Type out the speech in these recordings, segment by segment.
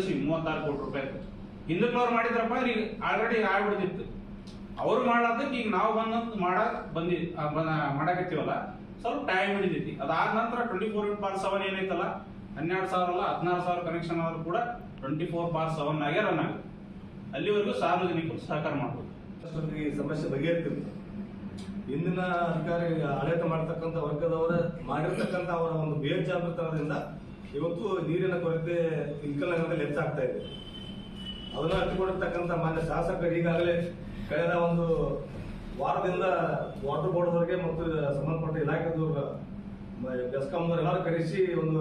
ಇಳಿಸಿ ಮೂವತ್ತಾರು ಕೋಟಿ ರೂಪಾಯಿ ಹಿಂದಕ್ಲವ್ರು ಮಾಡಿದ್ರಪ್ಪ ಅಂದ್ರೆ ಈಗ ಆಲ್ರೆಡಿ ಆಗ್ಬಿಡ್ತಿತ್ತು ಅವ್ರು ಮಾಡೋದಕ್ಕೆ ಈಗ ನಾವು ಬಂದಂತ ಮಾಡ, ಬಂದಿ ಮಾಡಕತ್ತೀವಲ್ಲ, ಸ್ವಲ್ಪ ಟೈಮ್ ಹಿಡಿದೈತಿ ಅದಾದ ನಂತರ twenty four into bar seven ಏನೈತಲ್ಲ ಹನ್ನೆರಡು ಸಾವಿರ ಅಲ್ಲ ಹದಿನಾರು ಸಾವಿರ ಕನೆಕ್ಷನ್ ಆದ್ರೂ ಕೂಡ ಟ್ವೆಂಟಿ ಫೋರ್ ಬಾರ್ ಸೆವೆನ್ ಆಗೇ ರನ್ ಆಗುತ್ತೆ. ಅಲ್ಲಿವರೆಗೂ ಸಾರ್ವಜನಿಕರು ಸಹಕಾರ ಅಷ್ಟೊತ್ತಿಗೆ ಈ ಸಮಸ್ಯೆ ಬಗೆಹರ್ತಿತ್ತು ಇಂದಿನ ಅಧಿಕಾರಿ ಆಡಳಿತ ಮಾಡ್ತಕ್ಕಂಥ ವರ್ಗದವರ ಮಾಡಿರ್ತಕ್ಕಂಥ ಅವರ ಒಂದು ಬೇಜಾಗೃತನದಿಂದ ಇವತ್ತು ನೀರಿನ ಕೊರತೆ ಇಲ್ಕಲ್ನಗರದಲ್ಲಿ ಹೆಚ್ಚಾಗ್ತಾ ಇದೆ. ಅದನ್ನ ಹಚ್ಚಿಕೊಂಡಿರ್ತಕ್ಕಂಥ ಮಾನ್ಯ ಶಾಸಕರು ಈಗಾಗಲೇ ಕಳೆದ ಒಂದು ವಾರದಿಂದ ವಾಟರ್ ಬೋರ್ಡ್ದವರಿಗೆ ಮತ್ತು ಸಂಬಂಧಪಟ್ಟ ಇಲಾಖೆದವ್ರ ಬೆಸ್ಕಾಂದವ್ರು ಎಲ್ಲರೂ ಕರೆಸಿ ಒಂದು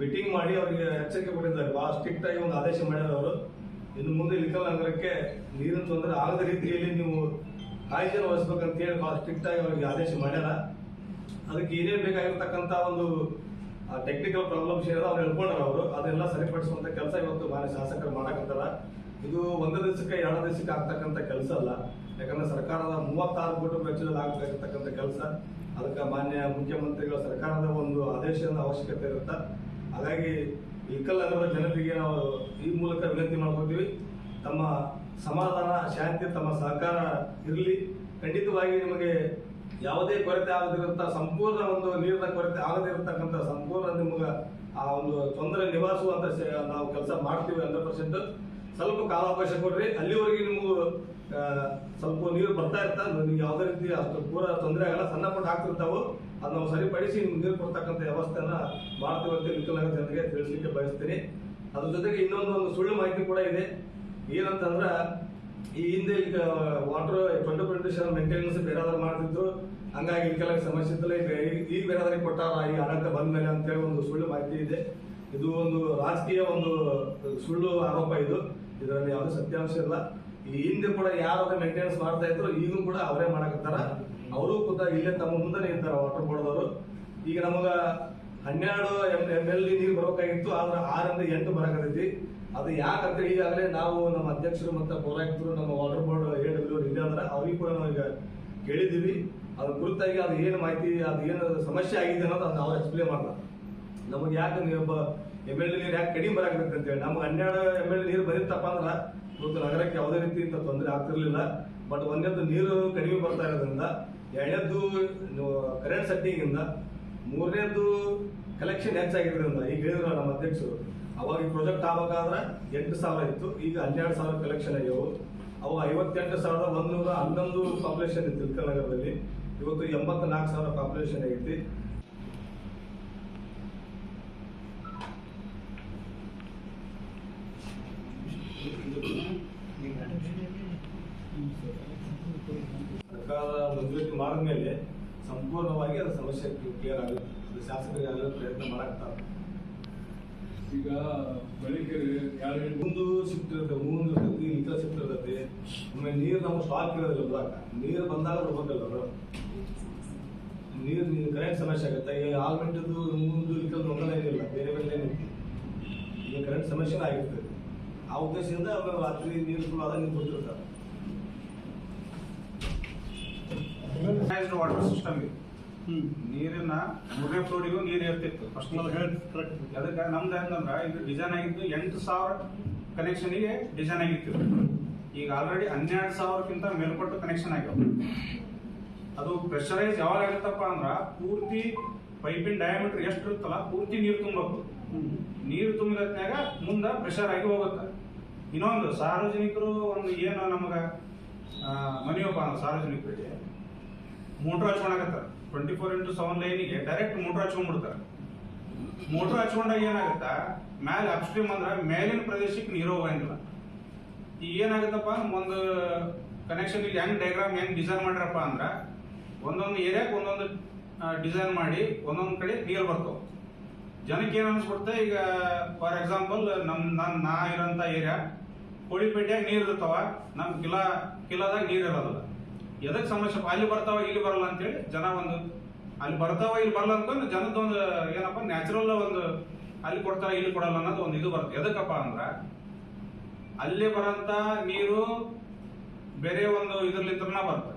ಮೀಟಿಂಗ್ ಮಾಡಿ ಅವರಿಗೆ ಎಚ್ಚರಿಕೆ ಕೊಟ್ಟಿದ್ದಾರೆ. ಬಹಳ ಸ್ಟ್ರಿಕ್ಟ್ ಆಗಿ ಒಂದು ಆದೇಶ ಮಾಡ್ಯಾರ ಅವರು. ಇನ್ನು ಮುಂದೆ ಲಿಕಲ್ ನಗರಕ್ಕೆ ನೀರಿನ ತೊಂದರೆ ಆಗದ ರೀತಿಯಲ್ಲಿ ನೀವು ಕಾಳಜಿಯನ್ನು ವಹಿಸ್ಬೇಕಂತ ಹೇಳಿ ಬಹಳ ಸ್ಟ್ರಿಕ್ಟ್ ಆಗಿ ಅವರಿಗೆ ಆದೇಶ ಮಾಡ್ಯಾರ. ಅದಕ್ಕೆ ಏನೇ ಬೇಕಾಗಿರ್ತಕ್ಕಂಥ ಒಂದು ಟೆಕ್ನಿಕಲ್ ಪ್ರಾಬ್ಲಮ್ಸ್ ಏನಾದ್ರು ಅವ್ರು ಹೇಳ್ಕೊಂಡ್ರ ಅವರು. ಅದೆಲ್ಲ ಸರಿಪಡಿಸುವಂತ ಕೆಲಸ ಇವತ್ತು ಮಾನ್ಯ ಶಾಸಕರು ಮಾಡಕತ್ತಾರ ಇದು ಒಂದು ದಿವಸಕ್ಕೆ ಎರಡು ದಿವಸಕ್ಕೆ ಆಗ್ತಕ್ಕಂಥ ಕೆಲಸ ಅಲ್ಲ. ಯಾಕಂದ್ರೆ ಸರ್ಕಾರದ ಮೂವತ್ತಾರು ಕೋಟಿ ವೆಚ್ಚದಲ್ಲಿ ಆಗ್ತಕ್ಕಂಥ ಕೆಲಸ. ಅದಕ್ಕೆ ಮಾನ್ಯ ಮುಖ್ಯಮಂತ್ರಿಗಳ ಸರ್ಕಾರದ ಒಂದು ಆದೇಶದ ಅವಶ್ಯಕತೆ ಇರುತ್ತೆ? ಹಾಗಾಗಿ ಇಳಕಲ್ ನಗರದ ಜನರಿಗೆ ನಾವು ಈ ಮೂಲಕ ವಿನಂತಿ ಮಾಡ್ಕೊತೀವಿ. ತಮ್ಮ ಸಮಾಧಾನ, ಶಾಂತಿ, ತಮ್ಮ ಸಹಕಾರ ಇರಲಿ. ಖಂಡಿತವಾಗಿ ನಿಮಗೆ ಯಾವುದೇ ಕೊರತೆ ಆಗದಿರಂತ ಸಂಪೂರ್ಣ ಒಂದು ನೀರಿನ ಕೊರತೆ ಆಗದಿರತಕ್ಕಂಥ ಸಂಪೂರ್ಣ ನಿಮ್ಗೆ ಆ ಒಂದು ತೊಂದರೆ ನಿವಾರಿಸುವಂತ ನಾವು ಕೆಲಸ ಮಾಡ್ತೀವಿ ಹಂಡ್ರೆಡ್ ಪರ್ಸೆಂಟ್. ಸ್ವಲ್ಪ ಕಾಲಾವಕಾಶ ಕೊಡ್ರಿ. ಅಲ್ಲಿವರೆಗೆ ನಿಮಗೂ ಸ್ವಲ್ಪ ನೀರು ಬರ್ತಾ ಇರ್ತಾ, ನಿಮ್ಗೆ ಯಾವುದೇ ರೀತಿ ಅಷ್ಟು ಪೂರ ತೊಂದರೆ ಆಗಲ್ಲ. ಸಣ್ಣ ಪುಟ್ಟ ಆಗ್ತಿರ್ತಾವೆ. ಅದು ನಾವು ಸರಿಪಡಿಸಿ ನೀರು ಕೊಡ್ತಕ್ಕಂಥ ವ್ಯವಸ್ಥೆನ ಮಾಡ್ತೀವಿ ಅಂತ ವಿಕಲಾಂಗ ಜನರಿಗೆ ತಿಳಿಸಲಿಕ್ಕೆ ಬಯಸ್ತೀನಿ. ಅದ್ರ ಜೊತೆಗೆ ಇನ್ನೊಂದು ಒಂದು ಸುಳ್ಳು ಮಾಹಿತಿ ಕೂಡ ಇದೆ. ಏನಂತಂದ್ರ ಈ ಹಿಂದೆ ಈಗ ವಾಟರ್ ಟ್ವೆಂಟಿ ಟ್ವೆಂಟಿ ಮೇಂಟೆನೆನ್ಸ್ ಬೇರೆದವ್ರು ಮಾಡ್ತಿದ್ರು. ಹಂಗಾಗಿ ಕೆಲವು ಸಮಸ್ಯೆ ಇತ್ತಲ್ಲ, ಈಗ ಈಗ ಬೇರೆದವ್ರಿಗೆ ಕೊಟ್ಟಾರ, ಈ ಆಡಳಿತ ಬಂದ ಮೇಲೆ ಅಂತೇಳಿ ಒಂದು ಸುಳ್ಳು ಮಾಹಿತಿ ಇದೆ. ಇದು ಒಂದು ರಾಜಕೀಯ ಒಂದು ಸುಳ್ಳು ಆರೋಪ ಇದು. ಇದರಲ್ಲಿ ಯಾವುದೇ ಸತ್ಯಾಂಶ ಇಲ್ಲ. ಈ ಹಿಂದೆ ಕೂಡ ಯಾರು ಮೇಂಟೆನೆನ್ಸ್ ಮಾಡ್ತಾ ಇದ್ರು ಈಗೂ ಕೂಡ ಅವರೇ ಮಾಡಕತ್ತಾರ. ಅವರು ಕೂಡ ಇಲ್ಲೇ ತಮ್ಮ ಮುಂದೆ ಇರ್ತಾರ ವಾಟರ್ ಬೋರ್ಡ್ದವರು ಈಗ ನಮಗ ಹನ್ನೆರಡು ಎಂ ಎಂ ಎಲ್ ನೀರು ಬರಬೇಕಾಗಿತ್ತು, ಆದ್ರೆ ಆರರಿಂದ ಎಂಟು ಬರಕತ್ತೈತಿ. ಅದು ಯಾಕಂತ ಈಗಾಗಲೇ ನಾವು ನಮ್ಮ ಅಧ್ಯಕ್ಷರು ಮತ್ತು ಪೌರಾಯುಕ್ತರು ನಮ್ಮ ವಾಟರ್ ಬೋರ್ಡ್ ಎ ಡಬ್ಲ್ಯೂ ಇಲ್ಲ ಅಂದ್ರೆ ಅವ್ರಿಗೆ ಕೂಡ ನಾವು ಈಗ ಕೇಳಿದ್ದೀವಿ. ಅದ್ರ ಕುರಿತಾಗಿ ಅದು ಏನು ಮಾಹಿತಿ, ಅದು ಏನು ಸಮಸ್ಯೆ ಆಗಿದೆ ಅನ್ನೋದು ಅದನ್ನ ಅವ್ರು ಎಕ್ಸ್ಪ್ಲೇನ್ ಮಾಡ್ತಾರೆ ನಮಗೆ ಯಾಕೆ ನೀವೊಬ್ಬ ಎಂ ಎಲ್ ಎ ನೀರು ಯಾಕೆ ಕಡಿಮೆ ಬರಾಕತ್ತೆ ಅಂತೇಳಿ. ನಮ್ಗೆ ಹನ್ನೆರಡು ಎಂ ಎಲ್ ನೀರು ಬಂದಿತ್ತಪ್ಪ ಅಂದ್ರೆ ಇವತ್ತು ನಗರಕ್ಕೆ ಯಾವುದೇ ರೀತಿ ಇಂಥ ತೊಂದರೆ ಆಗ್ತಿರ್ಲಿಲ್ಲ. ಬಟ್ ಒಂದೇದ್ದು ನೀರು ಕಡಿಮೆ ಬರ್ತಾ ಇರೋದ್ರಿಂದ, ಎರಡನೇದ್ದು ಕರೆಂಟ್ ಸೆಟ್ಟಿಂಗಿಂದ ಮೂರನೇದ್ದು ಕಲೆಕ್ಷನ್ ಹೆಚ್ಚಾಗಿರೋದ್ರಿಂದ, ಈಗ ಹೇಳಿದ್ರು ನಮ್ಮ ಅಧ್ಯಕ್ಷರು. ಅವಾಗ ಪ್ರಾಜೆಕ್ಟ್ ಆಗ್ಬೇಕಾದ್ರೆ ಎಂಟು ಸಾವಿರ ಇತ್ತು. ಈಗ ಹನ್ನೆರಡು ಸಾವಿರ ಕಲೆಕ್ಷನ್ ಆಗ್ಯಾವು. ಅವು ಐವತ್ತೆಂಟು ಸಾವಿರದ ಒಂದೂರ ಹನ್ನೊಂದು ಪಾಪ್ಯುಲೇಷನ್ ಇತ್ತು ಇಲ್ಕಲ್ ನಗರದಲ್ಲಿ. ಇವತ್ತು ಎಂಬತ್ತ ನಾಲ್ಕು ಸಾವಿರ ಪಾಪ್ಯುಲೇಷನ್ ಆಗೈತಿ. ಸರ್ಕಾರ ಮಂಜೂರಾತಿ ಮಾಡಿದ್ಮೇಲೆ ಸಂಪೂರ್ಣವಾಗಿ ಅದು ಸಮಸ್ಯೆ ಕ್ಲಿಯರ್ ಆಗುತ್ತೆ. ಶಾಸಕರಿಗೆ ಪ್ರಯತ್ನ ಮಾಡಾಕ್ತಾರೆ. ಈಗ ಬೆಳಿಗ್ಗೆ ಯಾರು ಸಿಕ್ತಿರುತ್ತೆ ಮುಂದೆ ಇರ್ತೈತಿ ಇತರ ಶಿಫ್ಟ್ ಆಮೇಲೆ ನೀರು ನಮ್ಗೆ ಸ್ಟಾಕ್ ಇರೋದಿಲ್ಲ ನೀರು ಬಂದಾಗ ಬರ್ಬೇಕಲ್ಲ ಅವರು ನೀರು ಕರೆಂಟ್ ಸಮಸ್ಯೆ ಆಗುತ್ತೆ. ಈಗ ಆಲ್ಮೆಂಟದು ಮುಂದೆ ಇಕ್ಕಲ್ ಒಂದಲ್ಲ ಏನಿಲ್ಲ, ಬೇರೆ ಬೇರೆ ಏನೈತಿ ಈಗ ಕರೆಂಟ್ ಸಮಸ್ಯೆ ಆಗಿರ್ತದೆ ಆ ಉದ್ದೇಶದಿಂದ ಆಮೇಲೆ ರಾತ್ರಿ ನೀರು ಫುಲ್ ಆದಾಗ ನೀರು ಕೊಡ್ತಿರ್ತಾರೆ. ವಾಟರ್ ಸಿಸ್ಟಮ್ ಇದೆ ನೀರಿನ ಮೂರನೇ ಫ್ಲೋರಿಗೂ ನೀರು ಇರ್ತಿತ್ತು ಫಸ್ಟ್ ಅದಕ್ಕೆ ನಮ್ದು ಹೆಂಗಂದ್ರ ಇದು ಡಿಸೈನ್ ಆಗಿದ್ದು ಎಂಟು ಸಾವಿರ ಕನೆಕ್ಷನ್ಗೆ ಡಿಸೈನ್ ಆಗಿತ್ತು. ಈಗ ಆಲ್ರೆಡಿ ಹನ್ನೆರಡು ಸಾವಿರಕ್ಕಿಂತ ಮೇಲ್ಪಟ್ಟು ಕನೆಕ್ಷನ್ ಆಗ್ಯಾವ. ಅದು ಪ್ರೆಷರೈಸ್ ಯಾವಾಗ ಆಗುತ್ತಪ್ಪ ಅಂದ್ರ ಪೂರ್ತಿ ಪೈಪಿನ ಡಯಾಮೀಟರ್ ಎಷ್ಟು ಇರುತ್ತಲ್ಲ ಪೂರ್ತಿ ನೀರು ತುಂಬಬೇಕು. ನೀರು ತುಂಬಿದ್ಯಾಗ ಮುಂದೆ ಪ್ರೆಷರ್ ಆಗಿ ಹೋಗುತ್ತೆ. ಇನ್ನೊಂದು ಸಾರ್ವಜನಿಕರು ಒಂದು ಏನು ನಮಗ ಆ, ಮನೆಯೊಬ್ಬ ಸಾರ್ವಜನಿಕರಿಗೆ ಮೋಟ್ರ್ ಹಚ್ಕೊಳಕತ್ತಾರ ಟ್ವೆಂಟಿ ಫೋರ್ ಇಂಟು ಸೆವೆನ್ ಲೈನಿಗೆ ಡೈರೆಕ್ಟ್ ಮೋಟರ್ ಹಚ್ಕೊಂಡ್ಬಿಡ್ತಾರೆ. ಮೋಟರ್ ಹಚ್ಕೊಂಡಾಗ ಏನಾಗುತ್ತಾ? ಮ್ಯಾಲೆ ಅಪ್ಸ್ಟ್ರೀಮ್ ಅಂದ್ರೆ ಮೇಲಿನ ಪ್ರದೇಶಕ್ಕೆ ನೀರು ಹೋಗಂಗಿಲ್ಲ. ಈಗ ಏನಾಗುತ್ತಪ್ಪ? ಒಂದು ಕನೆಕ್ಷನ್ ಇಲ್ಲಿ ಹೆಂಗ್ ಡಯಾಗ್ರಾಮ್ ಹೆಂಗ್ ಡಿಸೈನ್ ಮಾಡ್ರಪ್ಪ ಅಂದ್ರ, ಒಂದೊಂದು ಏರಿಯಾಕ್ಕೆ ಒಂದೊಂದು ಡಿಸೈನ್ ಮಾಡಿ ಒಂದೊಂದು ಕಡೆ ನೀರು ಬರ್ತವೆ. ಜನಕ್ಕೆ ಏನ್ ಅನ್ಸ್ಬಿಡುತ್ತೆ? ಈಗ ಫಾರ್ ಎಕ್ಸಾಂಪಲ್ ನಮ್, ನನ್, ನಾ ಇರೋಂತ ಏರಿಯಾ ಕೋಳಿಪೇಟೆಯಾಗ ನೀರ್ ಇರ್ತಾವ. ನಮ್ ಕಿಲಾ, ಕಿಲಾದಾಗ ನೀರ್ ಇರೋದಿಲ್ಲ. ಎದಕ್ ಸಮಸ್ಯೆ ಅಲ್ಲಿ ಬರ್ತಾವ ಇಲ್ಲಿ ಬರಲ್ಲ ಅಂತೇಳಿ ಜನ ಒಂದು ಅಲ್ಲಿ ಬರ್ತಾವ ಇಲ್ಲಿ ಬರಲ್ಲ ಅಂದ್ಕೊಂಡು ಜನದ ಒಂದು ಏನಪ್ಪ ನ್ಯಾಚುರಲ್ ಒಂದು ಅಲ್ಲಿ ಕೊಡ್ತಾರ, ಇಲ್ಲಿ ಕೊಡಲ್ಲ ಅನ್ನೋದು ಒಂದು ಇದು ಬರುತ್ತೆ. ಎದಕ್ಕಪ್ಪ ಅಂದ್ರ ಅಲ್ಲಿ ಬರಂತ ನೀರು ಬೇರೆ ಒಂದು ಇದ್ರಲಿಂತ್ರನ ಬರುತ್ತೆ.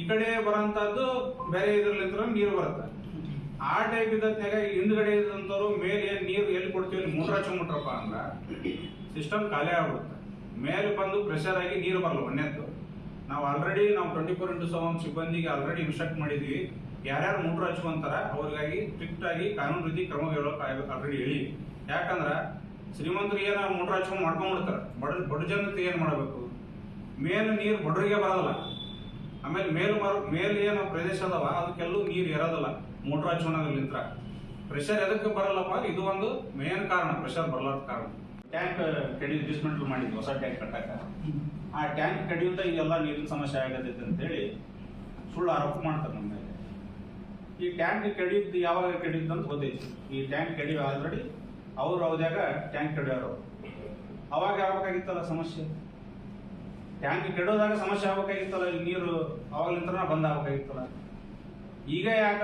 ಈ ಕಡೆ ಬರಂತದ್ದು ಬೇರೆ ಇದ್ರಲಿಂತ್ರ ನೀರು ಬರುತ್ತೆ. ಆ ಟೈಪ್ ಇದ್ದಾಗ ಹಿಂದ್ಗಡೆ ಇದ್ದಂಥವ್ರು ಮೇಲೆ ನೀರು ಎಲ್ಲಿ ಕೊಡ್ತೀವಿ ಅಲ್ಲಿ ಮೋಟ್ರ್ ಮುಟ್ರಪ್ಪ ಅಂದ್ರ ಸಿಸ್ಟಮ್ ಖಾಲಿ ಆಗ್ಬಿಡುತ್ತೆ. ಮೇಲೆ ಬಂದು ಪ್ರೆಷರ್ ಆಗಿ ನೀರು ಬರಲ್ಲ ಒಂದೇದ್ದು ನಾವು ಆಲ್ರೆಡಿ ನಾವು ಟ್ವೆಂಟಿ ಫೋರ್ ಇಂಟು ಸೆವೆನ್ ಸಿಬ್ಬಂದಿಗೆ ಆಲ್ರೆಡಿ ಇನ್ಸ್ಟ್ರಕ್ಟ್ ಮಾಡಿದ್ವಿ. ಯಾರ್ಯಾರು ಮೋಟ್ರ್ ಹಚ್ಕೊಂತಾರ ಅವ್ರಿಗಾಗಿ ಸ್ಟ್ರಿಕ್ಟ್ ಆಗಿ ಕಾನೂನು ರೀತಿ ಕ್ರಮ ಆಲ್ರೆಡಿ ಹೇಳಿ. ಯಾಕಂದ್ರ ಶ್ರೀಮಂತರು ಏನ ಮೋಟ್ರ್ ಹಚ್ಕೊಂಡು ಮಾಡ್ಕೊಂಡ್ಬಿಡ್ತಾರ. ಬಡ ಬಡ ಜನತೆ ಏನು ಮಾಡಬೇಕು? ಮೇಲೆ ನೀರು ಬಡ್ರಿಗೆ ಬರೋದಿಲ್ಲ ಆಮೇಲೆ ಮೇಲ್ ಮರ ಮೇಲ್ ಏನು ಪ್ರದೇಶ ಅದಾವ ಅದಕ್ಕೆಲ್ಲೂ ನೀರು ಇರೋದಿಲ್ಲ ಮೋಟ್ರ್ ಹಚ್ಕೊಳೋದ್ರಲಿಂತ್ರ ಪ್ರೆಷರ್ ಎದಕ್ಕೆ ಬರಲ್ಲಪ್ಪ? ಇದು ಒಂದು ಮೇನ್ ಕಾರಣ ಪ್ರೆಷರ್ ಬರಲಾರ್ದ ಕಾರಣ. ಟ್ಯಾಂಕ್ ಕಡಿ ಡಿಸ್ಮೆಂಟಲ್ ಮಾಡಿದ್ವಿ ಹೊಸ ಟ್ಯಾಂಕ್ ಕಟ್ಟಾಕ. ಆ ಟ್ಯಾಂಕ್ ಕಡಿಯುತ್ತ ಇದೆಲ್ಲ ನೀರಿನ ಸಮಸ್ಯೆ ಆಗತೈತೆ ಅಂತೇಳಿ ಸುಳ್ಳು ಆರೋಪ ಮಾಡ್ತಾರೆ ನಮ್ಮ ಮೇಲೆ. ಈ ಟ್ಯಾಂಕ್ ಕಡಿಯುತ್ತೆ ಯಾವಾಗ ಕಡಿಯುತ್ತೆ ಅಂತ ಗೊತ್ತೈತಿ. ಈ ಟ್ಯಾಂಕ್ ಕಡಿಯೋ ಆಲ್ರೆಡಿ ಅವ್ರು ಅವದಾಗ ಟ್ಯಾಂಕ್ ಕಡಿಯೋರು. ಅವಾಗ ಯಾವಾಗಿತ್ತಲ್ಲ ಸಮಸ್ಯೆ? ಟ್ಯಾಂಕ್ ಕೆಡೋದಾಗ ಸಮಸ್ಯೆ ಆಗ್ಬೇಕಾಗಿತ್ತಲ್ಲ, ಇಲ್ಲಿ ನೀರು ಅವಾಗಲಿಂತ ಬಂದ್ ಆಗ್ಬೇಕಾಗಿತ್ತಲ್ಲ? ಈಗ ಯಾಕ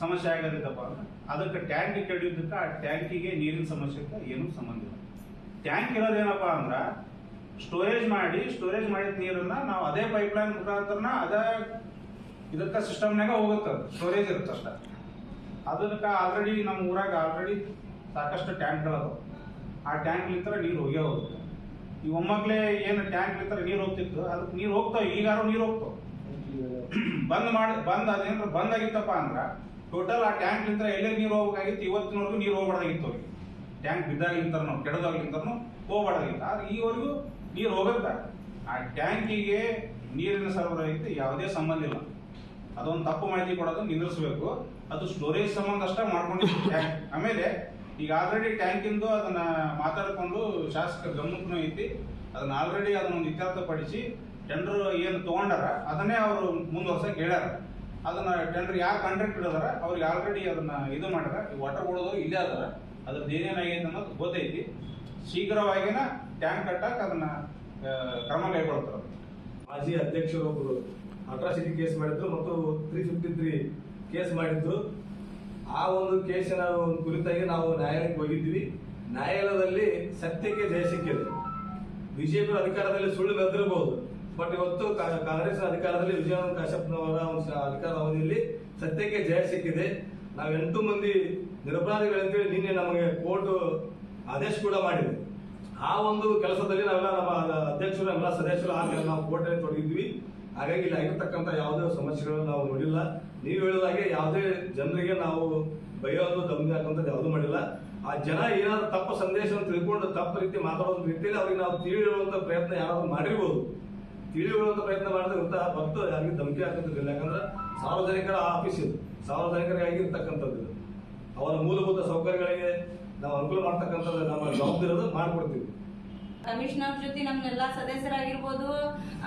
ಸಮಸ್ಯೆ ಆಗದಿತ್ತಪ್ಪ ಅಂದ್ರೆ, ಅದಕ್ಕೆ ಟ್ಯಾಂಕ್ ಕೆಡಿಯೋದಕ್ಕೆ ಆ ಟ್ಯಾಂಕಿಗೆ ನೀರಿನ ಸಮಸ್ಯೆಗೆ ಏನೂ ಸಂಬಂಧ ಇಲ್ಲ. ಟ್ಯಾಂಕ್ ಇರೋದೇನಪ್ಪ ಅಂದ್ರ ಸ್ಟೋರೇಜ್ ಮಾಡಿ ಸ್ಟೋರೇಜ್ ಮಾಡಿದ ನೀರನ್ನ ನಾವು ಅದೇ ಪೈಪ್ ಲೈನ್ ಮುಖಾಂತರನ ಅದೇ ಇದಕ್ಕ ಸಿಸ್ಟಮ್ನಾಗ ಹೋಗುತ್ತೆ ಸ್ಟೋರೇಜ್ ಇರುತ್ತೆ ಅಷ್ಟ. ಅದಕ್ಕೆ ಆಲ್ರೆಡಿ ನಮ್ಮ ಊರಾಗ ಆಲ್ರೆಡಿ ಸಾಕಷ್ಟು ಟ್ಯಾಂಕ್ಗಳದಾವ ಆ ಟ್ಯಾಂಕ್ ಲಿಂತರ ನೀರು ಹೋಗೇ ಹೋಗುತ್ತೆ. ಈ ಒಮ್ಮಕ್ಲೆ ಏನು ಟ್ಯಾಂಕ್ ಲಿಂತರ ನೀರು ಹೋಗ್ತಿತ್ತು ಅದಕ್ಕೆ ನೀರು ಹೋಗ್ತಾವ, ಈಗಾರು ನೀರು ಹೋಗ್ತಾವ. ಬಂದ್ ಮಾಡಿ, ಬಂದ್ ಅದೇನಾದ್ರು ಬಂದ್ ಆಗಿತ್ತಪ್ಪ ಅಂದ್ರೆ ಟೋಟಲ್ ಆ ಟ್ಯಾಂಕ್ ಲಿಂತರ ಎಲ್ಲೇ ನೀರು ಹೋಗ್ಬೇಕಾಗಿತ್ತು, ಇವತ್ತಿನವರೆಗೂ ನೀರು ಹೋಗ್ಬಾರ್ದಾಗಿತ್ತು ಅವ್ರಿಗೆ. ಟ್ಯಾಂಕ್ ಬಿದ್ದಾಗಿಂತ ನಾವು ಹೋಗ್ಬಾರ್ದಾಗಿತ್ತು. ಆದ್ರೆ ಈವರೆಗೂ ನೀರು ಹೋಗುತ್ತ ಆ ಟ್ಯಾಂಕಿಗೆ ನೀರಿನ ಸರಬರಾಜಿಗೆ ಯಾವುದೇ ಸಂಬಂಧ ಇಲ್ಲ. ಅದೊಂದು ತಪ್ಪು ಮಾಹಿತಿ ಕೊಡೋದು ನಿಂದಿರಿಸಬೇಕು ಅದು ಸ್ಟೋರೇಜ್ ಸಂಬಂಧ ಅಷ್ಟೇ ಮಾಡ್ಕೊಂಡಿದ್ದು ಟ್ಯಾಂಕ್ ಆಮೇಲೆ ಈಗ ಆಲ್ರೆಡಿ ಟ್ಯಾಂಕಿಂದು ಅದನ್ನ ಮಾತಾಡಿಕೊಂಡು ಶಾಸಕ ಗಮನಕ್ಕೂ ಐತಿ. ಅದನ್ನ ಆಲ್ರೆಡಿ ಅದನ್ನ ಒಂದು ಇತ್ಯರ್ಥಪಡಿಸಿ ಟೆಂಡರ್ ಏನು ತಗೊಂಡಾರ, ಅದನ್ನೇ ಅವರು ಮುಂದುವರ್ಸಕ್ಕೆ ಹೇಳ್ಯಾರ ಅದನ್ನ ಟೆಂಡರ್ ಯಾರು ಕಾಂಟ್ರಾಕ್ಟ್ ಇಡದಾರ, ಅವ್ರಿಗೆ ಆಲ್ರೆಡಿ ಅದನ್ನ ಇದು ಮಾಡ್ಯಾರ. ವಾಟರ್ ಕೊಡೋದು ಇಲ್ಲೇ ಅದಾರ. ಅದ್ರದ್ದು ಏನೇನಾಗೈತೆ ಅನ್ನೋದು ಗೊತ್ತೈತಿ. ಶೀಘ್ರವಾಗಿನ ಟ್ಯಾಂಕ್ ಕಟ್ಟಕ್ ಅದನ್ನ ಕ್ರಮ ಕೈಗೊಳ್ತಾರ. ಮಾಜಿ ಅಧ್ಯಕ್ಷರು ಒಬ್ಬರು ಅಟ್ರಾಸಿಟಿ ಕೇಸ್ ಮಾಡಿದ್ರು ಮತ್ತು ತ್ರೀ ಫಿಫ್ಟಿ ತ್ರೀ ಕೇಸ್ ಮಾಡಿದ್ರು. ಆ ಒಂದು ಕೇಸಿನ ಕುರಿತಾಗಿ ನಾವು ನ್ಯಾಯಾಲಯಕ್ಕೆ ಹೋಗಿದ್ವಿ ನ್ಯಾಯಾಲಯದಲ್ಲಿ ಸತ್ಯಕ್ಕೆ ಜಯ ಸಿಕ್ಕಿದೆ. ಬಿಜೆಪಿ ಅಧಿಕಾರದಲ್ಲಿ ಸುಳ್ಳು ಬೆದರಬಹುದು ಬಟ್ ಇವತ್ತು ಕಾಂಗ್ರೆಸ್ ಅಧಿಕಾರದಲ್ಲಿ ವಿಜಯಾನಂದ ಕಾಶ್ಯಪ್ನವರ ಅಧಿಕಾರ ಅವಧಿಯಲ್ಲಿ ಸತ್ಯಕ್ಕೆ ಜಯ ಸಿಕ್ಕಿದೆ. ನಾವು ಎಂಟು ಮಂದಿ ನಿರಪರಾಧಿಗಳಂತೇಳಿ ನಿನ್ನೆ ನಮಗೆ ಕೋರ್ಟ್ ಆದೇಶ ಕೂಡ ಮಾಡಿದೆ ಆ ಒಂದು ಕೆಲಸದಲ್ಲಿ ನಾವೆಲ್ಲ ನಮ್ಮ ಅಧ್ಯಕ್ಷರು, ಎಲ್ಲ ಸದಸ್ಯರು ಆಮೇಲೆ ನಾವು ಕೋಟೆ ತೊಡಗಿದ್ವಿ. ಹಾಗಾಗಿ ಇಲ್ಲಿ ಆಗಿರ್ತಕ್ಕಂಥ ಯಾವುದೇ ಸಮಸ್ಯೆಗಳನ್ನು ನಾವು ನೋಡಿಲ್ಲ. ನೀವು ಹೇಳಿದಾಗೆ ಯಾವುದೇ ಜನರಿಗೆ ನಾವು ಬೈಯೋದು ದಮ್ಗೆ ಹಾಕುವಂಥದ್ದು ಯಾವುದೂ ಮಾಡಿಲ್ಲ. ಆ ಜನ ಏನಾದ್ರು ತಪ್ಪು ಸಂದೇಶವನ್ನು ತಿಳ್ಕೊಂಡು ತಪ್ಪು ರೀತಿ ಮಾತಾಡೋದ್ರ ರೀತಿಯಲ್ಲಿ ಅವ್ರಿಗೆ ನಾವು ತಿಳಿಯುವಂಥ ಪ್ರಯತ್ನ ಯಾರಾದ್ರೂ ಮಾಡಿರ್ಬೋದು. ತಿಳಿಯುವಂಥ ಪ್ರಯತ್ನ ಮಾಡಿದಂತ ಭಕ್ತ ಯಾರಿಗೆ ಧಮಕಿ ಹಾಕಂತಿಲ್ಲ ಯಾಕಂದ್ರೆ ಸಾರ್ವಜನಿಕರ ಆಫೀಸ್ ಇದು. ಸಾರ್ವಜನಿಕರಿಗೆ ಆಗಿರ್ತಕ್ಕಂಥದ್ದು ಅವರ ಮೂಲಭೂತ ಸೌಕರ್ಯಗಳಿಗೆ ನಾವು ಅನುಕೂಲ ಮಾಡ್ತಕ್ಕಂಥದ್ದು ನಮ್ಮ ಜವಾಬ್ದಾರಿ ಮಾಡ್ಕೊಡ್ತೀವಿ. ಕಮಿಷನರ್ ಜೊತೆ ನಮ್ಮೆಲ್ಲಾ ಸದಸ್ಯರಾಗಿರ್ಬೋದು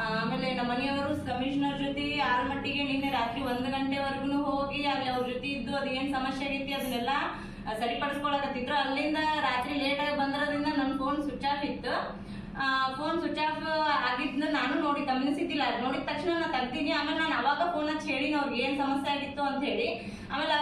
ಆಮೇಲೆ ನಮ್ಮ ಮನೆಯವರು ಕಮಿಷನರ್ ಜೊತೆ ಆಲ್ಮಟ್ಟಿಗೆ ನಿನ್ನೆ ರಾತ್ರಿ ಒಂದು ಗಂಟೆವರೆಗೂ ಹೋಗಿ, ಅಲ್ಲಿ ಅವ್ರ ಜೊತೆ ಇದ್ದು ಅದೇನ್ ಸಮಸ್ಯೆ ಆಗೈತಿ ಅದನ್ನೆಲ್ಲ ಸರಿಪಡಿಸ್ಕೊಳಕತ್ತಿದ್ರು. ಅಲ್ಲಿಂದ ರಾತ್ರಿ ಲೇಟ್ ಆಗಿ ಬಂದಿರೋದ್ರಿಂದ ನನ್ನ ಫೋನ್ ಸ್ವಿಚ್ ಆಫ್ ಇತ್ತು ಫೋನ್ ಸ್ವಿಚ್ ಆಫ್ ಆಗಿದ್ನ ನಾನು ನೋಡಿ ಗಮನಿಸಿದ್ದಿಲ್ಲ ನೋಡಿದ ತಕ್ಷಣ ನಾನು ತೆಗ್ದೀನಿ. ಆಮೇಲೆ ನಾನು ಅವಾಗ ಫೋನ್ ಹಚ್ಚಿ ಹೇಳಿನಿ, ಅವ್ರಿಗೆ ಏನ್ ಸಮಸ್ಯೆ ಆಗಿತ್ತು ಅಂತ ಹೇಳಿ. ಆಮೇಲೆ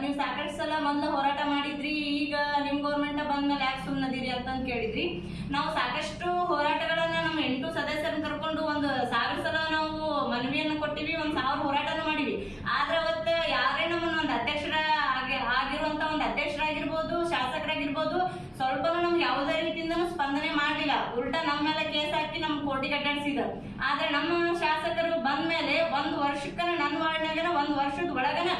ನೀವು ಸಾಕಷ್ಟು ಸಲ ಮೊದ್ಲು ಹೋರಾಟ ಮಾಡಿದ್ರಿ, ಈಗ ನಿಮ್ ಗೌರ್ಮೆಂಟ್ ಬಂದ್ಮೇಲೆ ಯಾಕೆ ಸುಮ್ಮನದಿರಿ ಅಂತಂದು ಕೇಳಿದ್ರಿ. ನಾವು ಸಾಕಷ್ಟು ಹೋರಾಟಗಳನ್ನ ನಮ್ಮ ಎಂಟು ಸದಸ್ಯರನ್ನ ಕರ್ಕೊಂಡು ಒಂದು ಸಾವಿರ ಸಲ ನಾವು ಮನವಿಯನ್ನು ಕೊಟ್ಟಿವಿ, ಒಂದು ಸಾವಿರ ಹೋರಾಟನ ಮಾಡಿವಿ ಆದ್ರೆ ಅವತ್ತು ಯಾರೇ ನಮ್ಮನ್ನ ಒಂದು ಅಧ್ಯಕ್ಷರ ಆಗಿ ಆಗಿರುವಂತ ಒಂದು ಅಧ್ಯಕ್ಷರಾಗಿರ್ಬೋದು ಶಾಸಕರಾಗಿರ್ಬೋದು ಸ್ವಲ್ಪನೂ ನಮ್ಗೆ ಯಾವುದೇ ರೀತಿಯಿಂದನೂ ಸ್ಪಂದನೆ ಮಾಡ್ಲಿಲ್ಲ ಉಲ್ಟಾ ನಮ್ಮ ಮೇಲೆ ಕೇಸ್ ಹಾಕಿ ನಮ್ ಕೋಟಿ ಕಟ್ಟಿಸಿದ ಆದ್ರೆ ನಮ್ಮ ಶಾಸಕರು ಬಂದ ಮೇಲೆ ಒಂದ್ ವರ್ಷಕ್ಕನ ನನ್ನ ವಾರ್ಡ್ನಾಗನ ಒಂದ್ ವರ್ಷದ ಒಳಗನ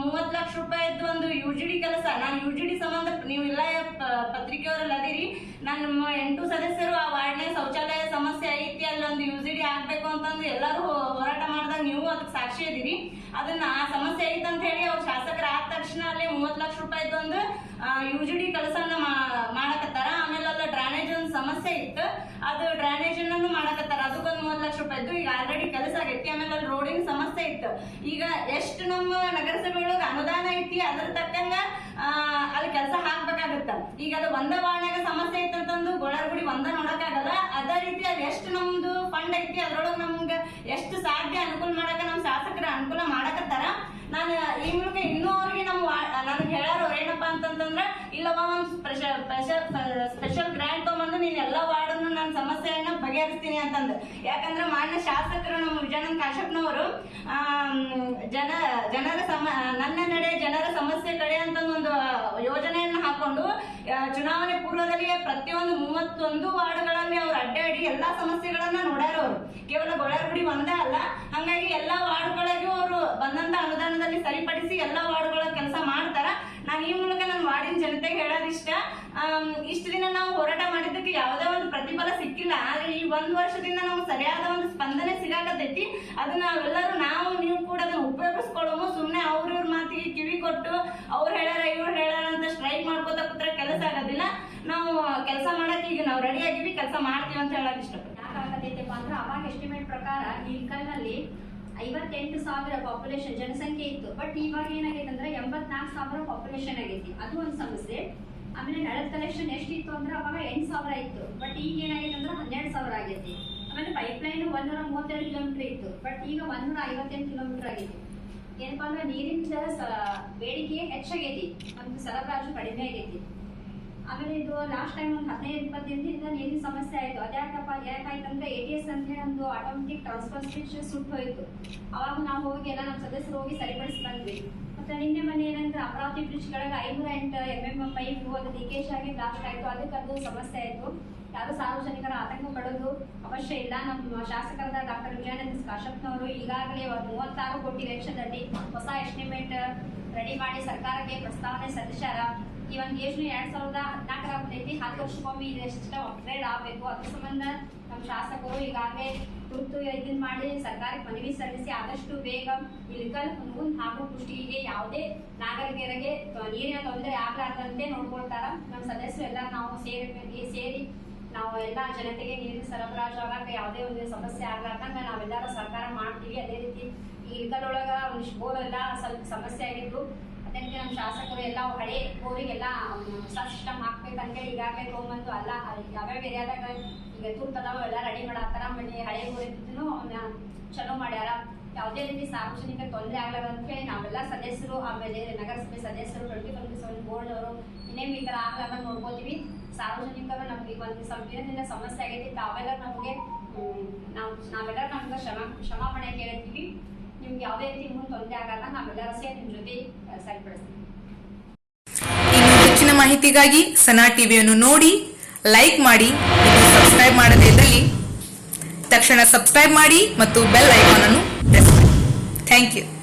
ಮೂವತ್ ಲಕ್ಷ ರೂಪಾಯಿ ಒಂದು ಯು ಜಿ ಡಿ ಕೆಲಸ. ನಾನು ಯು ಜಿ ಡಿ ಸಂಬಂಧ ನೀವು ಇಲ್ಲ ಪತ್ರಿಕೆಯವರೆಲ್ಲ ಅದಿರಿ. ನಮ್ಮ ಎಂಟು ಸದಸ್ಯರು ಆ ವಾರ್ಡ್ನಾಗ ಶೌಚಾಲಯ ಆಗ್ಬೇಕು ಅಂತಂದು ಎಲ್ಲರೂ ಹೋರಾಟ ಮಾಡಿದಾಗ ನೀವು ಅದಕ್ಕೆ ಸಾಕ್ಷಿ ಇದೀರಿ ಅದನ್ನ ಆ ಸಮಸ್ಯೆ ಐತೆ ಅಂತ ಹೇಳಿ ಅವ್ರು ಶಾಸಕರ ಆದ ತಕ್ಷಣ ಅಲ್ಲಿ ಮೂವತ್ ಲಕ್ಷ ರೂಪಾಯಿ ಒಂದು ಯು ಜಿ ಡಿ ಕೆಲಸನ ಮಾಡಕತ್ತಾರ. ಆಮೇಲೆ ಅಲ್ಲ ಡ್ರೈನೇಜ್ ಒಂದು ಸಮಸ್ಯೆ ಇತ್ತು. ಅದು ಡ್ರೈನೇಜ್ ಅನ್ನು ಮಾಡಕತ್ತಾರ. ಅದಕ್ಕೊಂದು ಮೂವತ್ ಲಕ್ಷ ರೂಪಾಯಿದ್ದು ಈಗ ಆಲ್ರೆಡಿ ಕೆಲಸ ಆಗೈತಿ ಆಮೇಲೆ ಅಲ್ಲಿ ರೋಡಿನ ಸಮಸ್ಯೆ ಇತ್ತು. ಈಗ ಎಷ್ಟು ನಮ್ಮ ನಗರಸಭೆ ಒಳಗೆ ಅನುದಾನ ಐತಿ, ಅದ್ರ ತಕ್ಕಂಗ ಅಲ್ಲಿ ಕೆಲಸ ಹಾಕ್ಬೇಕಾಗತ್ತ ಈಗ ಅದು ಒಂದ ವಾರ್ಡ್ನಾಗ ಸಮಸ್ಯೆ ಐತಂತಂದು ಗೋಳರ್ಗುಡಿ ಒಂದ ನೋಡಕ್ಕಾಗಲ್ಲ ಅದೇ ರೀತಿ ಅದ್ ಎಷ್ಟು ನಮ್ದು ಫಂಡ್ ಐತಿ, ಅದ್ರೊಳಗ ನಮ್ಗ ಎಷ್ಟು ಸಾಧ್ಯ ಅನುಕೂಲ ಮಾಡಕ ನಮ್ ಶಾಸಕರ ಅನುಕೂಲ ಮಾಡಕತ್ತಾರ ನಾನು ಈ ಮೂಲಕ ಇನ್ನೂ ಅವ್ರಿಗೆ ನಮ್ಮ ನನಗೆ ಹೇಳೋರು ಏನಪ್ಪಾ ಅಂತಂತಂದ್ರ ಇಲ್ಲವ್ವ ಒಂದ್ ಸ್ಪೆಷಲ್ ಸ್ಪೆಷಲ್ ಗ್ರಾಂಟ್ ತಗೊಂಬಂದು ನೀನ್ ಎಲ್ಲಾ ವಾರ್ಡನ್ನು ನಾನು ಸಮಸ್ಯೆಯನ್ನ ಬಗೆಹರಿಸ್ತೀನಿ ಅಂತಂದು. ಯಾಕಂದ್ರೆ ಮಾನ್ಯ ಶಾಸಕರು ನಮ್ಮ ವಿಜಯಾನಂದ ಕಾಶಪ್ಪನವರು ಜನ, ಜನರ ಸಮ, ನನ್ನ ನಡೆ ಜನರ ಸಮಸ್ಯೆ ಕಡೆ ಅಂತ ಒಂದು ಯೋಜನೆಯನ್ನ ಹಾಕೊಂಡು ಆ, ಚುನಾವಣೆ ಪೂರ್ವದಲ್ಲಿ ಪ್ರತಿಯೊಂದು ಮೂವತ್ತೊಂದು ವಾರ್ಡ್ಗಳಲ್ಲಿ ಅವ್ರು ಅಡ್ಡಾಡಿ ಎಲ್ಲಾ ಸಮಸ್ಯೆಗಳನ್ನ ನೋಡ್ಯಾರ ಅವರು. ಕೇವಲ ಗೊಳಗುಡಿ ಒಂದೇ ಅಲ್ಲ ಹಂಗಾಗಿ ಎಲ್ಲಾ ವಾರ್ಡ್ಗಳಿಗೂ ಅವರು ಬಂದಂತ ಅನುದಾನದಲ್ಲಿ ಸರಿಪಡಿಸಿ ಎಲ್ಲಾ ವಾರ್ಡ್ಗಳ ಕೆಲಸ ಮಾಡ್ತಾರ. ನಾನು ಈ ಮೂಲಕ ನನ್ನ ವಾರ್ಡಿನ ಜನತೆಗೆ ಹೇಳೋದಿಷ್ಟ ಇಷ್ಟು ದಿನ ನಾವು ಹೋರಾಟ ಮಾಡಿದ್ದಕ್ಕೆ ಯಾವುದೇ ಒಂದು ಪ್ರತಿಫಲ ಸಿಕ್ಕಿಲ್ಲ. ಆದ್ರೆ ಈ ಒಂದು ವರ್ಷದಿಂದ ನಮ್ಗೆ ಸರಿಯಾದ ಒಂದು ಸ್ಪಂದನೆ ಸಿಗಾಕತೈತಿ ಅದನ್ನ ನಾವೆಲ್ಲರೂ ನಾವು ನೀವು ಕೂಡ ಅದನ್ನ ಉಪಯೋಗಿಸ್ಕೊಳ್ಳೋ ಸುಮ್ಮನೆ ಅವ್ರ ಇವ್ರ ಮಾತಿಗೆ ಕಿವಿ ಕೊಟ್ಟು ಅವ್ರು ಹೇಳಾರ ಇವ್ರು ಹೇಳಾರ ಅಂತ ಸ್ಟ್ರೈಕ್ ಮಾಡ್ಕೋತಾ ಕೂತ್ರೆ ಕೆಲಸ ಆಗೋದಿಲ್ಲ. ನಾವು ಕೆಲಸ ಮಾಡಕ್ಕೆ ಈಗ ನಾವು ರೆಡಿ ಆಗಿವಿ ಕೆಲಸ ಮಾಡ್ತೀವಿ ಅಂತ ಹೇಳಕ್ ಇಷ್ಟಪಡ್ತೀವಿ ಯಾಕಾಗತ್ತೈತೆಪ್ಪ ಅಂದ್ರೆ ಅವಾಗ ಎಸ್ಟಿಮೇಟ್ ಪ್ರಕಾರ ಇಲ್ಕಲ್ನಲ್ಲಿ ಐವತ್ತೆಂಟು ಸಾವಿರ ಪಾಪ್ಯುಲೇಷನ್ ಜನಸಂಖ್ಯೆ ಇತ್ತು. ಬಟ್ ಇವಾಗ ಏನಾಗೈತೆ ಅಂದ್ರೆ ಎಂಬತ್ನಾಲ್ಕು ಸಾವಿರ ಪಾಪ್ಯುಲೇಷನ್ ಆಗೈತಿ. ಅದು ಒಂದು ಸಮಸ್ಯೆ. ಆಮೇಲೆ ನಳದ ಕಲೆಕ್ಷನ್ ಎಷ್ಟಿತ್ತು ಅಂದ್ರೆ ಅವಾಗ ಎಂಟು ಸಾವಿರ ಇತ್ತು. ಬಟ್ ಈಗ ಏನಾಗೈತೆ ಅಂದ್ರೆ ಹನ್ನೆರಡು ಸಾವಿರ ಆಗೈತಿ. ಆಮೇಲೆ ಪೈಪ್ ಲೈನ್ ಒಂದೂರ ಮೂವತ್ತೆರಡು ಕಿಲೋಮೀಟರ್ ಇತ್ತು. ಬಟ್ ಈಗ ಒಂದೂರ ಐವತ್ತೆಂಟು ಕಿಲೋಮೀಟರ್ ಆಗಿದೆ. ಏನಪ್ಪಾ ಅಂದ್ರೆ ನೀರಿನ ಬೇಡಿಕೆ ಹೆಚ್ಚಾಗೈತಿ. ಮತ್ತು ಸರಬರಾಜು ಕಡಿಮೆ ಆಗೈತಿ. ಆಮೇಲೆ ಇದು ಲಾಸ್ಟ್ ಟೈಮ್ ಒಂದು ಹದಿನೈದು, ಇಪ್ಪತ್ತು ದಿನದಿಂದ ಏನು ಸಮಸ್ಯೆ ಆಯಿತು? ಅದ್ಯಾಕಪ್ಪ ಯಾಕಾಯ್ತಂದ್ರೆ ಎ ಟಿ ಎಸ್ ಅಂತ ಹೇಳಿ ಒಂದು ಆಟೋಮೆಟಿಕ್ ಟ್ರಾನ್ಸ್ಫರ್ ಸ್ವಿಚ್ ಸುಟ್ಟು ಹೋಯ್ತು. ಅವಾಗ ನಾವು ಹೋಗಿ ಎಲ್ಲ ನಮ್ಮ ಸದಸ್ಯರು ಹೋಗಿ ಸರಿಪಡಿಸಿ ಬಂದ್ವಿ. ಮತ್ತೆ ನಿನ್ನೆ ಮನೆ ಏನಂದ್ರೆ ಅಮರಾವತಿ ಬ್ರಿಡ್ಜ್ ಕೆಳಗೆ ಐನೂರ ಎಂಟು ಎಂ ಎಂ ಪೈಪ್ ಅದು ಲೀಕೇಜ್ ಆಗಿ ಬ್ಲಾಸ್ಟ್ ಆಯ್ತು. ಅದಕ್ಕೆ ಅದು ಸಮಸ್ಯೆ ಆಯ್ತು. ಯಾರು ಸಾರ್ವಜನಿಕರ ಆತಂಕ ಪಡೋದು ಅವಶ್ಯ ಇಲ್ಲ. ನಮ್ಮ ಶಾಸಕರಾದ ಡಾಕ್ಟರ್ ವಿಜಯಾನಂದ ಕಾಶಪ್ಪನವರು ಈಗಾಗಲೇ ಒಂದು ಮೂವತ್ತಾರು ಕೋಟಿ ವೆಚ್ಚದಲ್ಲಿ ಹೊಸ ಎಸ್ಟಿಮೇಟ್ ರೆಡಿ ಮಾಡಿ ಸರ್ಕಾರಕ್ಕೆ ಪ್ರಸ್ತಾವನೆ ಸಲ್ಲಿಸ್ಯಾರ. ಈ ಒಂದು ಯೋಜನೆ ಎರಡ್ ಸಾವಿರದ ಹದಿನಾಲ್ಕರ ಬಂದೈತಿ ಹತ್ತು ವರ್ಷಕ್ಕೊಮ್ಮೆ ಇದು ಅಪ್ಗ್ರೇಡ್ ಆಗಬೇಕು, ಅದ್ರ ಸಂಬಂಧ ನಮ್ಮ ಶಾಸಕರು ಈಗಾಗಲೇ ತುರ್ತು ಇದನ್ನ ಮಾಡಿ ಸರ್ಕಾರಕ್ಕೆ ಮನವಿ ಸಲ್ಲಿಸಿ ಆದಷ್ಟು ಬೇಗ ಇಲ್ಕಲ್ ಹುನಗುಂದ್ ಹಾಗೂ ಕುಷ್ಟಗಿಗೆ ಯಾವುದೇ ನಾಗರಿಕರಿಗೆ ನೀರಿನ ತೊಂದರೆ ಆಗ್ಲಾರ್ದಂತೆ ನೋಡ್ಕೊಳ್ತಾರ. ನಮ್ಮ ಸದಸ್ಯರು ಎಲ್ಲ ನಾವು ಸೇರಿ ಸೇರಿ ನಾವು ಎಲ್ಲ ಜನತೆಗೆ ನೀರಿನ ಸರಬರಾಜು ಆಗಾಕ ಯಾವುದೇ ಒಂದು ಸಮಸ್ಯೆ ಆಗ್ಲಾರ್ದಂಗ ನಾವೆಲ್ಲರೂ ಸರ್ಕಾರ ಮಾಡ್ತೀವಿ. ಅದೇ ರೀತಿ ಇಲ್ಕಲ್ ಒಂದಿಷ್ಟು ಬೋರ್ ಎಲ್ಲ ಸ್ವಲ್ಪ ಸಮಸ್ಯೆ ಆಗಿದ್ದು ಅದಕ್ಕೆ ನಮ್ಮ ಶಾಸಕರು ಎಲ್ಲ ಹಳೆ ಬೋರಿಗೆಲ್ಲ ಹೊಸ ಸಿಸ್ಟಮ್ ಹಾಕ್ಬೇಕಂತ ಈಗಾಗಲೇ ತೊಗೊಂಬಂದು ಅಲ್ಲ ಯಾವ್ಯಾವ ಏರಿಯಾದಾಗ ಈಗ ತುರ್ತದಾವ ಎಲ್ಲ ರೆಡಿ ಮಾಡತ್ತಾರ. ಮನೆ ಹಳೆ ಬೋರಿದ್ದು ಅವನ್ನ ಚಲೋ ಮಾಡ್ಯಾರ. ಯಾವುದೇ ರೀತಿ ಸಾರ್ವಜನಿಕ ತೊಂದರೆ ಹೇಳಿ ನಾವೆಲ್ಲ ಸದಸ್ಯರು, ಆಮೇಲೆ ನಗರಸಭೆ ಸದಸ್ಯರು, ಟ್ವೆಂಟಿ ಟ್ವೆಂಟಿ ಸೆವೆನ್ ಬೋರ್ಡ್ ಅವರು ಇನ್ನೇನು ಈ ಥರ ಆಗ್ಲಾರ್ದಂಗ ನೋಡ್ಕೋತೀವಿ. ಸಾರ್ವಜನಿಕರು ನಮ್ಗೆ ಈಗ ಒಂದು ದಿನದಿಂದ ಸಮಸ್ಯೆ ಆಗೈತಿ. ತಾವೆಲ್ಲ ನಮಗೆ ನಾವು, ನಾವೆಲ್ಲ ನಮ್ಗೆ ಕ್ಷಮ, ಕ್ಷಮಾಪಣೆ ಕೇಳ್ತೀವಿ. ನಿಮ್ಗೆ ಯಾವುದೇ ರೀತಿ ಮುಂದೆ ತೊಂದರೆ ಆಗಲ್ಲ ನಾವೆಲ್ಲರೂ ಸೇರಿ ನಿಮ್ಮ ಜೊತೆ ಸರಿಪಡಿಸ್ತೀವಿ ಹೆಚ್ಚಿನ ಮಾಹಿತಿಗಾಗಿ ಸನಾ ಟಿವಿಯನ್ನು ನೋಡಿ ಲೈಕ್ ಮಾಡಿ ಮತ್ತು ಸಬ್ಸ್ಕ್ರೈಬ್ ಮಾಡದೇ ಇದ್ದಲ್ಲಿ ತಕ್ಷಣ ಸಬ್ಸ್ಕ್ರೈಬ್ ಮಾಡಿ ಮತ್ತು ಬೆಲ್ ಐಕಾನ್ ಅನ್ನು ಪ್ರೆಸ್ ಮಾಡಿ. Thank you